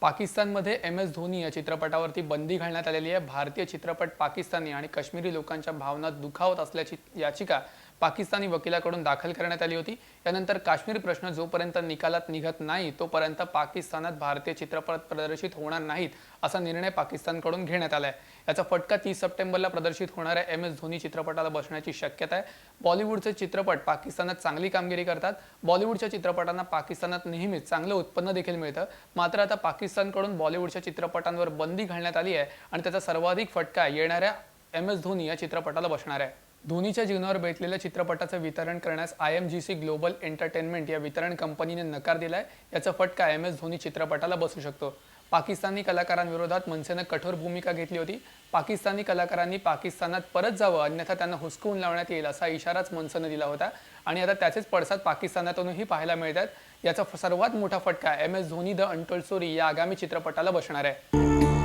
पाकिस्तानमध्ये M S Dhoni या चित्रपटावरती बंदी घालण्यात आलेली आहे. भारतीय चित्रपट पाकिस्तानी आणि काश्मीरी लोकांच्या भावना दुखावत असल्याची याचिका पाकिस्तानी वकिलाकडून दाखल करण्यात आली होती. यानंतर काश्मीर प्रश्न जोपर्यंत निकालात निघत नाही तोपर्यंत पाकिस्तानात भारतीय चित्रपट प्रदर्शित होणार नाहीत असा निर्णय पाकिस्तानकडून घेण्यात आलाय. याचा फटका तीस सप्टेंबरला प्रदर्शित होणाऱ्या एम एस धोनी चित्रपटाला बसण्याची शक्यता आहे. बॉलिवूडचे चित्रपट पाकिस्तानात चांगली कामगिरी करतात. बॉलिवूडच्या चित्रपटांना पाकिस्तानात नेहमीच चांगलं उत्पन्न देखील मिळतं. मात्र आता पाकिस्तानकडून बॉलिवूडच्या चित्रपटांवर बंदी घालण्यात आली आहे आणि त्याचा सर्वाधिक फटका येणाऱ्या एम एस धोनी या चित्रपटाला बसणार आहे. धोनीच्या जीवनावर बेतलेल्या चित्रपटाचं वितरण करण्यास I M G C global entertainment या वितरण कंपनीने नकार दिलाय. याचा फटका एम एस धोनी चित्रपटाला बसू शकतो. पाकिस्तानी कलाकारांविरोधात मनसेनं कठोर भूमिका घेतली होती. पाकिस्तानी कलाकारांनी पाकिस्तानात परत जावं अन्यथा त्यांना हुसकवून लावण्यात येईल असा इशाराच मनसेनं दिला होता. आणि आता त्याचेच पडसाद पाकिस्तानातूनही पाहायला मिळतात. याचा सर्वात मोठा फटका M S Dhoni the untold story या आगामी चित्रपटाला बसणार आहे.